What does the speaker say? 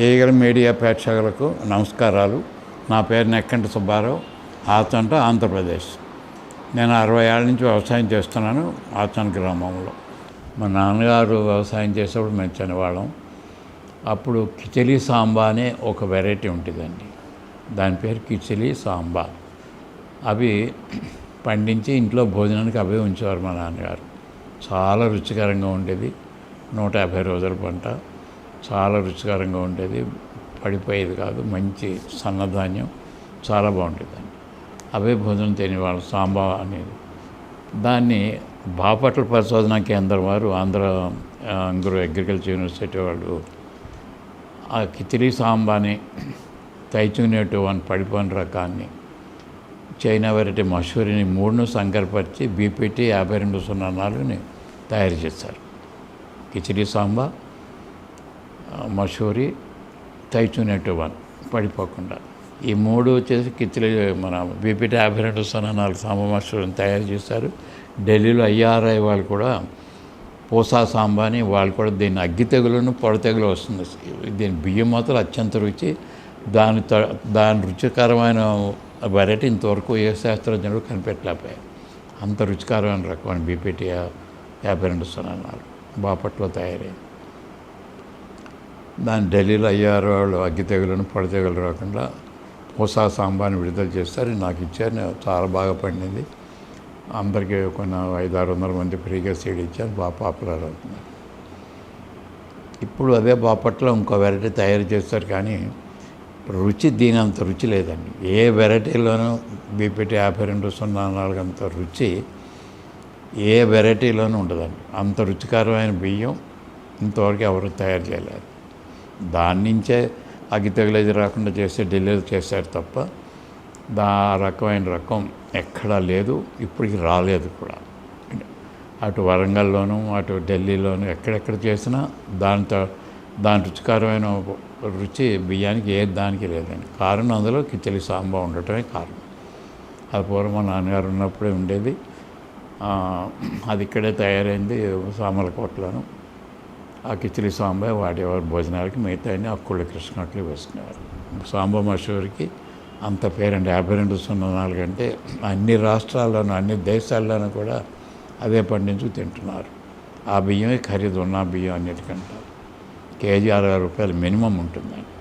AL media ప్రేక్షకులకు నమస్కారాలు. నా పేరు నెక్కంటి సుబ్బారావు. ఆచంట ఆంధ్రప్రదేశ్. నేను అరవై ఏళ్ళ నుంచి వ్యవసాయం చేస్తున్నాను ఆచంట గ్రామంలో. మా నాన్నగారు వ్యవసాయం చేసేప్పుడు మేము చిన్నవాళ్ళం. అప్పుడు కిచిలి సాంబా అనే ఒక వెరైటీ ఉంటుందండి. దాని పేరు కిచిలి సాంబా. అవి పండించి ఇంట్లో భోజనానికి అవే ఉంచేవారు మా నాన్నగారు. చాలా రుచికరంగా ఉండేది. నూట యాభై రోజుల పంట. చాలా రుచికరంగా ఉండేది. పడిపోయేది కాదు. మంచి సన్నధాన్యం. చాలా బాగుంటుంది అవే భోజనం తినే వాళ్ళు సాంబా అనేది. దాన్ని బాపట్ల పరిశోధన కేంద్రం వారు ఆంధ్ర ఆ, అగ్రికల్చర్ యూనివర్సిటీ వాళ్ళు ఆ కిచిలి సాంబాని తైచునేటు అని పడిపోని రకాన్ని చైనా వెరైటీ మసూరిని మూడును సంకరపరిచి బీపీటీ యాభై రెండు సున్నా నాలుగుని తయారు చేశారు. కిచిడి సాంబా మసూరి మషూరి వన్ పడిపోకుండా. ఈ మూడు వచ్చేసి కిచిడి మన బీపీటీ యాభై రెండు సున్నా నాలుగు సాంబమాస్టర్ని మషూరిని తయారు చేశారు. ఢిల్లీలో ఐఆర్ఐ వాళ్ళు కూడా పోసా సాంబాని వాళ్ళు కూడా దీన్ని అగ్గి తెగులను పొడ తెగులు వస్తుంది. దీని బియ్యం మాత్రం అత్యంత రుచి. దాని త- దాని రుచికరమైన వెరైటీ ఇంతవరకు ఏ శాస్త్రజ్ఞుడు కనిపెట్టలేకపోయాయి అంత రుచికరమైన రకమైన బీపీటీ యాభై రెండు సున్నాలు బాపట్లో తయారైంది దాని ఢిల్లీలో అయ్యారు వాళ్ళు అగ్గి తెగులను పొడ తెగులు రాకుండా పూసా సాంబాన్ని విడుదల చేస్తారు. నాకు ఇచ్చారు. నేను చాలా బాగా పండింది. అందరికీ కొన్ని ఐదు ఆరు వందల మంది ఫ్రీగా సీడ్ ఇచ్చారు. బాగా పాపులర్ అవుతుంది ఇప్పుడు అదే బాపట్లో ఇంకో వెరైటీ తయారు చేస్తారు కానీ రుచి దీని అంత రుచి లేదండి. ఏ వెరైటీలోనూ బీపీటీ యాభై రెండు సున్నా నాలుగు అంత రుచి ఏ వెరైటీలోనూ ఉండదండి. అంత రుచికరమైన బియ్యం ఇంతవరకు ఎవరు తయారు చేయలేదు. దాని నుంచే అగ్గి తెగులేది రాకుండా చేస్తే ఢిల్లీలో చేశారు తప్ప దా రకమైన రకం ఎక్కడా లేదు ఇప్పటికి రాలేదు కూడా. అటు వరంగల్లోనూ అటు ఢిల్లీలోనూ ఎక్కడెక్కడ చేసినా దాంతో దాని రుచికరమైన రుచి బియ్యానికి ఏ దానికి లేదండి. కారణం అందులో కిచలి సాంబా ఉండటమే కారణం. అది పూర్వం మా నాన్నగారు ఉన్నప్పుడే ఉండేది. అది ఇక్కడే తయారైంది సామలకోటలోను. ఆ కిచిలి సాంబా వాడేవారు భోజనాలకి మిగతా అన్ని అక్కుళ్ళ కృష్ణట్లు వేసుకునేవారు. సాంబా మషూరికి అంత పేరండి. యాభై రెండు సున్నా నాలుగు అంటే అన్ని రాష్ట్రాల్లోనూ అన్ని దేశాల్లోనూ కూడా అదే పండించు తింటున్నారు. ఆ బియ్యమే ఖరీదు ఉన్న బియ్యం అన్నిటికంటారు కేజీ అరవై రూపాయలు మినిమం ఉంటుందండి.